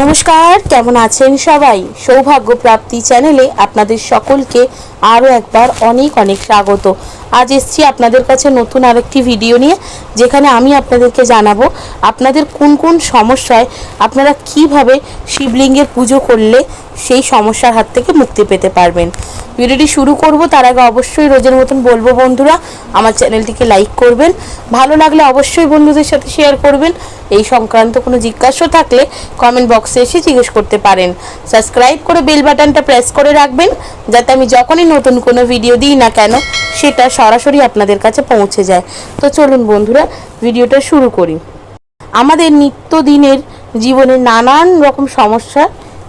নমস্কার, কেমন আছেন সবাই? সৌভাগ্য প্রাপ্তি চ্যানেলে আপনাদের সকলকে আরও একবার অনেক অনেক স্বাগত। আজ এসছি আপনাদের কাছে নতুন আরেকটি ভিডিও নিয়ে, যেখানে আমি আপনাদেরকে জানাব আপনাদের কোন কোন সমস্যায় আপনারা কীভাবে শিবলিঙ্গের পুজো করলে সেই সমস্যার হাত থেকে মুক্তি পেতে পারবেন। ভিডিওটি শুরু করব, তার আগে অবশ্যই রোজের মতন বলব বন্ধুরা, আমার চ্যানেলটিকে লাইক করবেন। ভালো লাগলে অবশ্যই বন্ধুদের সাথে শেয়ার করবেন। এই সংক্রান্ত কোনো জিজ্ঞাসা থাকলে কমেন্ট বক্সে এসে জিজ্ঞেস করতে পারেন। সাবস্ক্রাইব করে বেল বাটনটা প্রেস করে রাখবেন, যাতে আমি যখনই নতুন কোনো ভিডিও দিই না কেন, সেটা সরাসরি আপনাদের কাছে পৌঁছে যায়। তো চলুন বন্ধুরা, ভিডিওটা শুরু করি। আমাদের নিত্যদিনের জীবনে নানান রকম সমস্যা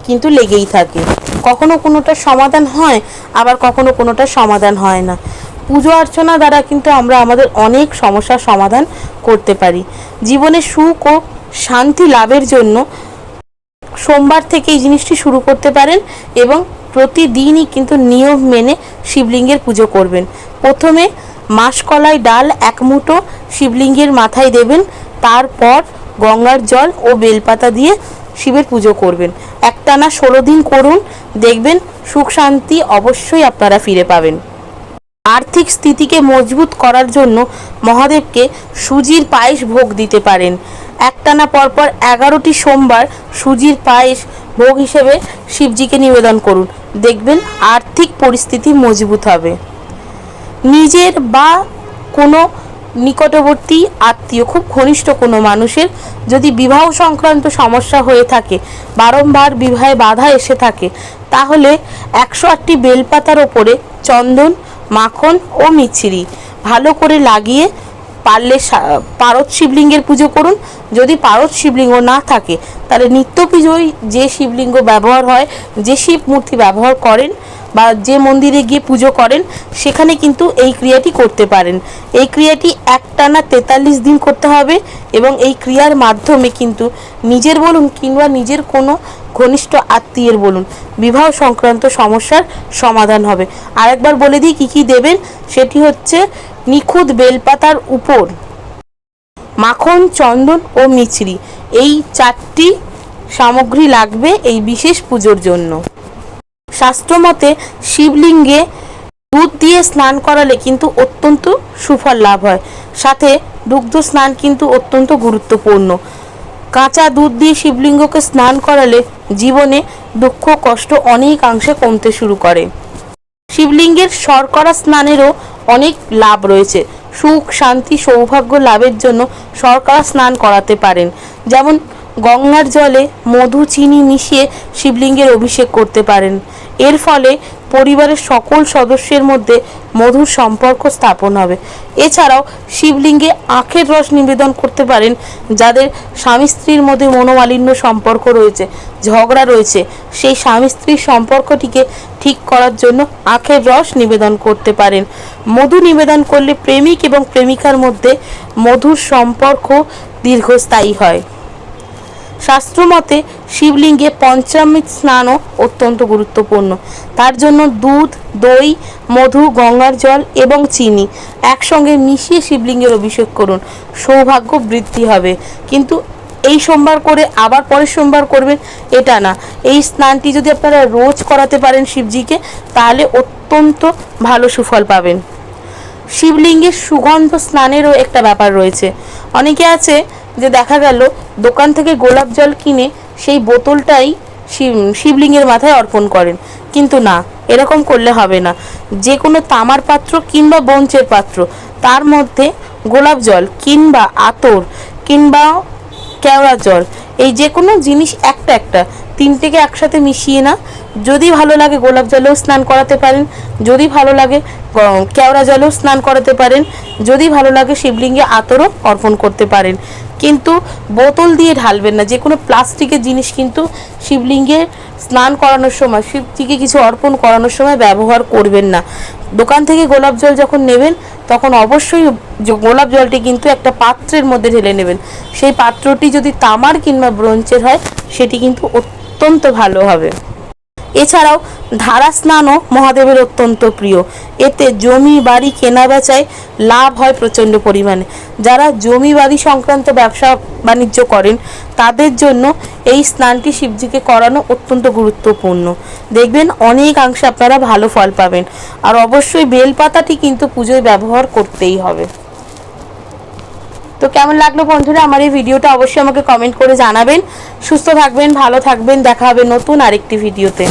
কিন্তু লেগেই থাকে। কখনো কোনোটার সমাধান হয়, আবার কখনো কোনোটার সমাধান হয় না। পুজো অর্চনা দ্বারা কিন্তু আমরা আমাদের অনেক সমস্যার সমাধান করতে পারি। জীবনে সুখ ও শান্তি লাভের জন্য সোমবার থেকে এই জিনিসটি শুরু করতে পারেন এবং প্রতিদিনই কিন্তু নিয়ম মেনে শিবলিঙ্গের পুজো করবেন। প্রথমে মাসকলাই ডাল এক মুঠো শিবলিঙ্গের মাথায় দেবেন, তারপর গঙ্গার জল ও বেলপাতা দিয়ে শিবের পুজো করবেন। একটানা ষোলো দিন করুন। দেখবেন সুখ শান্তি অবশ্যই আপনারা ফিরে পাবেন। আর্থিক স্থিতিকে মজবুত করার জন্য মহাদেবকে সুজির পায়েস ভোগ দিতে পারেন। একটানা পরপর এগারোটি সোমবার সুজির পায়েস ভোগ হিসেবে শিবজিকে নিবেদন করুন। দেখবেন আর্থিক পরিস্থিতি মজবুত হবে। নিজের বা কোনো নিকটবর্তী আত্মীয়, খুব ঘনিষ্ঠ কোনো মানুষের যদি বিবাহ সংক্রান্ত সমস্যা হয়ে থাকে, বারংবার বিবাহে বাধা এসে থাকে, তাহলে একশো আটটি বেলপাতার ওপরে চন্দন, মাখন ও মিছিরি ভালো করে লাগিয়ে পারলে পারদ শিবলিঙ্গের পুজো করুন। যদি পারদ শিবলিঙ্গ না থাকে, তাহলে নিত্য পুজোয় যে শিবলিঙ্গ ব্যবহার হয়, যে শিব মূর্তি ব্যবহার করেন বা যে মন্দিরে গিয়ে পুজো করেন, সেখানে কিন্তু এই ক্রিয়াটি করতে পারেন। এই ক্রিয়াটি একটানা তেতাল্লিশ দিন করতে হবে। এবং এই ক্রিয়ার মাধ্যমে কিন্তু নিজের বলুন কিংবা নিজের কোনো ঘনিষ্ঠ আত্মীয়ের বলুন বিবাহ সংক্রান্ত সমস্যার সমাধান হবে। আরেকবার বলে দিই কী কী দেবেন? সেটি হচ্ছে নিখুঁত বেলপাতার উপর মাখন, চন্দন ও মিছরি। এই চারটি সামগ্রী লাগবে এই বিশেষ পুজোর জন্য। শাস্ত্রমতে শিবলিঙ্গে দুধ দিয়ে স্নান করালে কিন্তু অত্যন্ত সুফল লাভ হয়। সাথে দুগ্ধ স্নান কিন্তু অত্যন্ত গুরুত্বপূর্ণ। কাঁচা দুধ দিয়ে শিবলিঙ্গকে স্নান করালে জীবনে দুঃখ, কষ্ট অনেকাংশে কমতে শুরু করে। শিবলিঙ্গের শর্করা স্নানেরও অনেক লাভ রয়েছে। সুখ, শান্তি, সৌভাগ্য লাভের জন্য শর্করা স্নান করাতে পারেন। যেমন গঙ্গার জলে মধু, চিনি মিশিয়ে শিবলিঙ্গের অভিষেক করতে পারেন। এর ফলে পরিবারের সকল সদস্যের মধ্যে মধুর সম্পর্ক স্থাপন হবে। এছাড়াও শিবলিঙ্গে আখের রস নিবেদন করতে পারেন, যাদের স্বামী স্ত্রীর মধ্যে মনোমালিন্য সম্পর্ক রয়েছে, ঝগড়া রয়েছে। সেই স্বামী স্ত্রীর সম্পর্কটিকে ঠিক করার জন্য আখের রস নিবেদন করতে পারেন। মধু নিবেদন করলে প্রেমিক এবং প্রেমিকার মধ্যে মধুর সম্পর্ক দীর্ঘস্থায়ী হয়। শাস্ত্রমতে শিবলিঙ্গে পঞ্চামৃত স্নানও অত্যন্ত গুরুত্বপূর্ণ। তার জন্য দুধ, দই, মধু, গঙ্গার জল এবং চিনি একসঙ্গে মিশিয়ে শিবলিঙ্গের অভিষেক করুন। সৌভাগ্য বৃদ্ধি হবে। কিন্তু এই সোমবার করে আবার পরের সোমবার করবেন এটা না। এই স্নানটি যদি আপনারা রোজ করাতে পারেন শিবজিকে, তাহলে অত্যন্ত ভালো সুফল পাবেন। শিবলিঙ্গের সুগন্ধ স্নানেরও একটা ব্যাপার রয়েছে। অনেকে আছে যে দেখা গেল, দোকান থেকে গোলাপ জল কিনে সেই বোতলটাই শিব শিবলিঙ্গের মাথায় অর্পণ করেন। কিন্তু না, এরকম করলে হবে না। যে কোনো তামার পাত্র কিংবা বঞ্চের পাত্র, তার মধ্যে গোলাপ জল কিংবা আতর কিংবা কেওড়া জল, এই যে কোনো জিনিস একটা একটা, তিনটেকে একসাথে মিশিয়ে না, যদি ভালো লাগে গোলাপ জলেও স্নান করাতে পারেন, যদি ভালো লাগে কেওড়া জলেও স্নান করাতে পারেন, যদি ভালো লাগে শিবলিঙ্গে আতরও অর্পণ করতে পারেন। কিন্তু বোতল দিয়ে ঢালবেন না। যে কোনো প্লাস্টিকের জিনিস কিন্তু শিবলিঙ্গে স্নান করানোর সময়, শিবজিকে কিছু অর্পণ করানোর সময় ব্যবহার করবেন না। দোকান থেকে গোলাপ জল যখন নেবেন, তখন অবশ্যই গোলাপ জলটি কিন্তু একটা পাত্রের মধ্যে ঢেলে নেবেন। সেই পাত্রটি যদি তামার কিংবা ব্রোঞ্চের হয়, সেটি কিন্তু অত্যন্ত ভালো হবে। এছাড়াও ধারা স্নানও মহাদেবের অত্যন্ত প্রিয়। এতে জমি, বাড়ি, কেনা বেচায় লাভ হয় প্রচণ্ড পরিমাণে। যারা জমি, বাড়ি সংক্রান্ত ব্যবসা বাণিজ্য করেন, তাদের জন্য এই স্নানটি শিবজিকে করানো অত্যন্ত গুরুত্বপূর্ণ। দেখবেন অনেকাংশে আপনারা ভালো ফল পাবেন। আর অবশ্যই বেলপাতাটি কিন্তু পুজোয় ব্যবহার করতেই হবে। তো কেমন লাগল বন্ধুরা? আমার এই ভিডিওটা অবশ্যই আমাকে কমেন্ট করে জানাবেন। সুস্থ থাকবেন, ভালো থাকবেন, দেখা হবে নতুন আরেকটি ভিডিওতে।